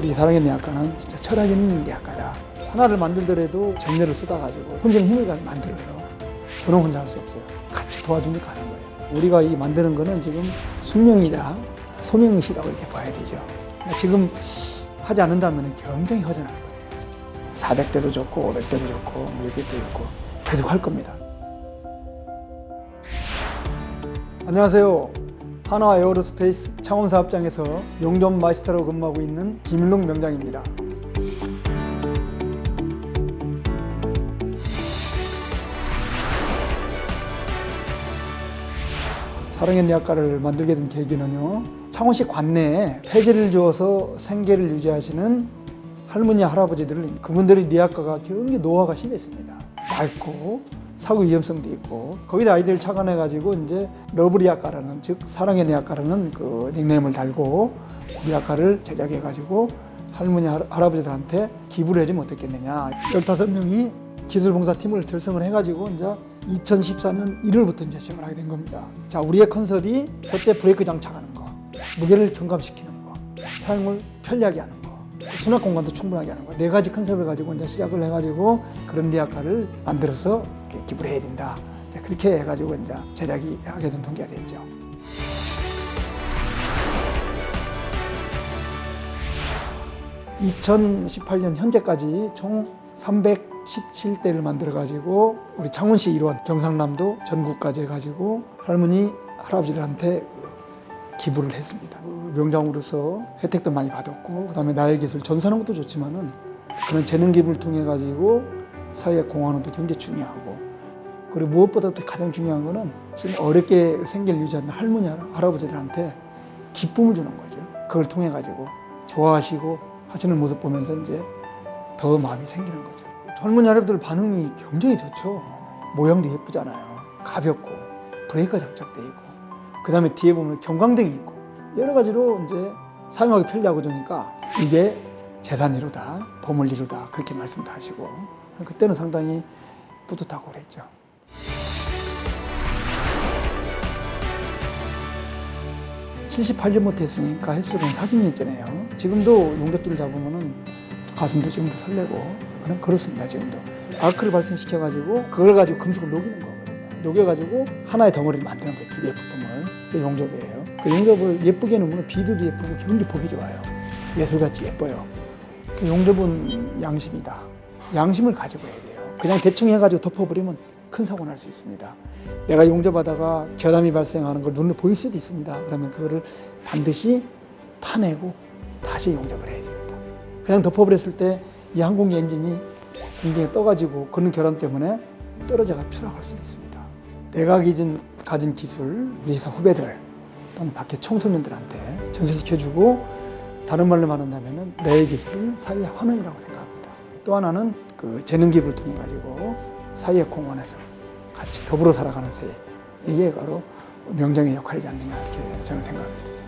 우리 사랑의 내학과는 진짜 철학 있는 내학과다. 하나를 만들더라도 정열을 쏟아가지고 혼자는 힘을 만들어요. 저는 혼자 할 수 없어요. 같이 도와주니까 하는 거예요. 우리가 이 만드는 거는 지금 숙명이다, 소명의식이라고 이렇게 봐야 되죠. 그러니까 지금 하지 않는다면 굉장히 허전할 거예요. 400대도 좋고 500대도 좋고 600대도 좋고 계속 할 겁니다. 안녕하세요. 한화 에어로스페이스 창원 사업장에서 용접 마이스터로 근무하고 있는 김일롱 명장입니다. 사랑의 내학과를 만들게 된 계기는요. 창원시 관내에 폐지를 주어서 생계를 유지하시는 할머니 할아버지들을 그분들이 내학과가 굉장히 노화가 심했습니다. 맑고 사고 위험성도 있고 거기다 아이들을 착안해 가지고 이제 러브리학과라는 즉 사랑의 내학과라는 그 닉네임을 달고 학과를 제작해 가지고 할머니 할- 할아버지들한테 기부를 해주면 어떻겠느냐 15명이 기술봉사팀을 결성을 해 가지고 이제 2014년 1월부터 이제 시작을 하게 된 겁니다. 자, 우리의 컨셉이 첫째 브레이크 장착하는 거, 무게를 경감시키는 거, 사용을 편리하게 하는 거, 수납 공간도 충분하게 하는 거. 네 가지 컨셉을 가지고 이제 시작을 해가지고 그런 리아카를 만들어서 기부를 해야 된다. 그렇게 해가지고 이제 제작이 하게 된 동기가 됐죠. (2018년) 현재까지 총 317대를 만들어 가지고 우리 창원시 일원 경상남도 전국까지 해가지고 할머니 할아버지들한테 그 기부를 했습니다. 그 명장으로서 혜택도 많이 받았고 그다음에 나의 기술 전수하는 것도 좋지만은 그런 재능 기부를 통해 가지고 사회 공헌은 또 굉장히 중요하고 그리고 무엇보다 도 가장 중요한 거는 지금 어렵게 생계를 유지하는 할머니 할아- 할아버지들한테 기쁨을 주는 거죠. 그걸 통해 가지고 좋아하시고 하시는 모습 보면서 이제 더 마음이 생기는 거죠. 젊은 할아버들 반응이 굉장히 좋죠. 모양도 예쁘잖아요. 가볍고 브레이크가 장착돼 있고 그 다음에 뒤에 보면 경광등이 있고 여러 가지로 이제 사용하기 편리하고 좋으니까 이게 재산이로다, 보물이로다 그렇게 말씀도 하시고 그때는 상당히 뿌듯하고 그랬죠. (78년부터) 했으니까 횟수는 (40년째네요) 지금도 용접기를 잡으면은 가슴도 지금도 설레고 그냥 그렇습니다 지금도. 아크를 발생시켜 가지고 그걸 가지고 금속을 녹이는 거거든요 녹여 가지고 하나의 덩어리를 만드는 거예요 두 개의 부품을. 그게 용접이에요. 그 용접을 예쁘게 놓으면 비드도 예쁘고 굉장히 보기 좋아요. 예술같이 예뻐요. 그 용접은 양심이다. 양심을 가지고 해야 돼요. 그냥 대충 해가지고 덮어버리면 큰 사고 날 수 있습니다. 내가 용접하다가 결함이 발생하는 걸 눈에 보일 수도 있습니다. 그러면 그거를 반드시 파내고 다시 용접을 해야 됩니다. 그냥 덮어버렸을 때 이 항공기 엔진이 공중에 떠가지고 그런 결함 때문에 떨어져가 추락할 수도 있습니다. 내가 가진, 가진 기술, 우리 회사 후배들 또는 밖에 청소년들한테 전수시켜주고 다른 말로 말한다면 내 기술을 사회의 환원이라고 생각합니다. 또 하나는 그 재능 기부를 통해 가지고 사회 공헌해서 같이 더불어 살아가는 세계 이게 바로 명장의 역할이지 않느냐 이렇게 저는 생각합니다.